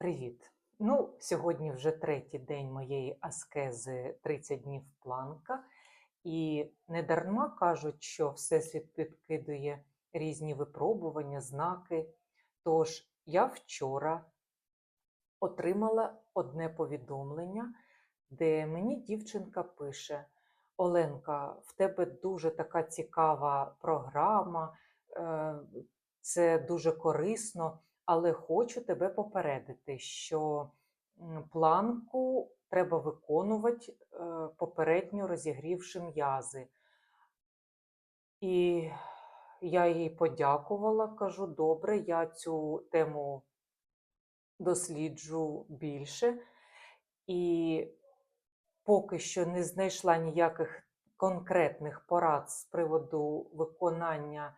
Привіт! Ну, сьогодні вже третій день моєї аскези 30 днів планка. І не дарма кажуть, що Всесвіт підкидує різні випробування, знаки. Тож я вчора отримала одне повідомлення, де мені дівчинка пише: Оленка, в тебе дуже така цікава програма, е, це дуже корисно але хочу тебе попередити, що планку треба виконувати е, попередньо розігрівши м'язи. І я їй подякувала, кажу, добре, я цю тему досліджу більше. І поки що не знайшла ніяких конкретних порад з приводу виконання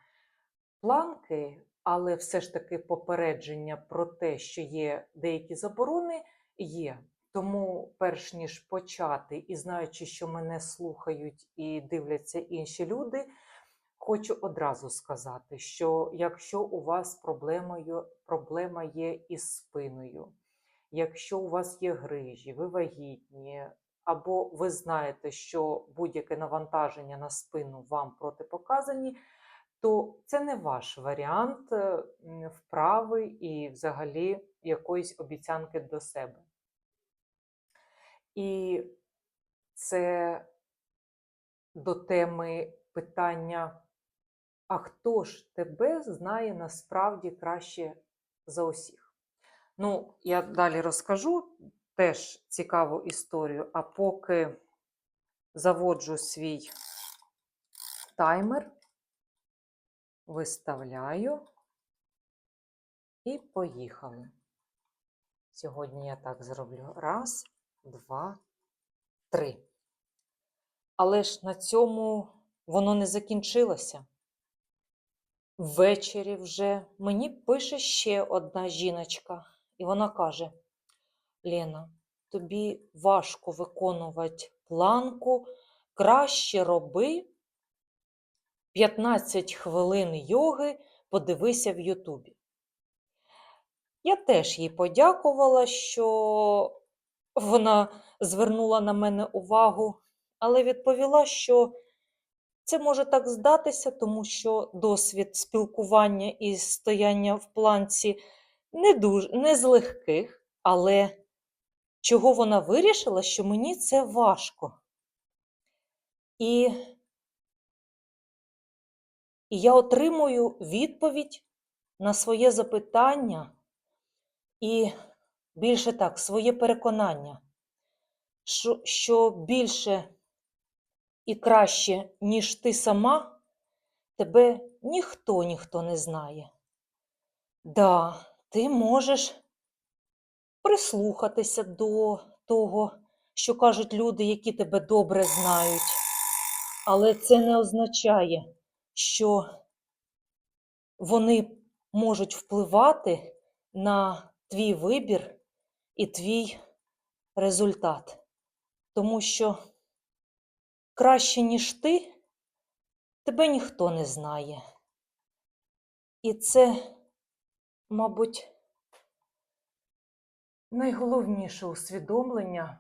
планки, але все ж таки попередження про те, що є деякі заборони, є. Тому, перш ніж почати, і знаючи, що мене слухають і дивляться інші люди, хочу одразу сказати, що якщо у вас проблемою, проблема є із спиною, якщо у вас є грижі, ви вагітні, або ви знаєте, що будь-яке навантаження на спину вам протипоказані, то це не ваш варіант е, вправи і взагалі якоїсь обіцянки до себе. І це до теми питання: а хто ж тебе знає насправді краще за усіх? Ну, я далі розкажу теж цікаву історію, а поки заводжу свій таймер виставляю і поїхали. Сьогодні я так зроблю. Раз, два, три. Але ж на цьому воно не закінчилося. Ввечері вже мені пише ще одна жіночка, і вона каже: Лена, тобі важко виконувати планку, краще роби 15 хвилин йоги подивися в Ютубі. Я теж їй подякувала, що вона звернула на мене увагу, але відповіла, що це може так здатися, тому що досвід спілкування і стояння в планці не, дуже, не з легких, але чого вона вирішила, що мені це важко. І і я отримую відповідь на своє запитання і більше так, своє переконання, що, що більше і краще, ніж ти сама, тебе ніхто ніхто не знає. Да, ти можеш прислухатися до того, що кажуть люди, які тебе добре знають, але це не означає що вони можуть впливати на твій вибір і твій результат. Тому що краще, ніж ти, тебе ніхто не знає. І це, мабуть, найголовніше усвідомлення,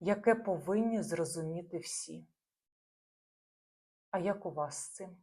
яке повинні зрозуміти всі. А як у вас з цим?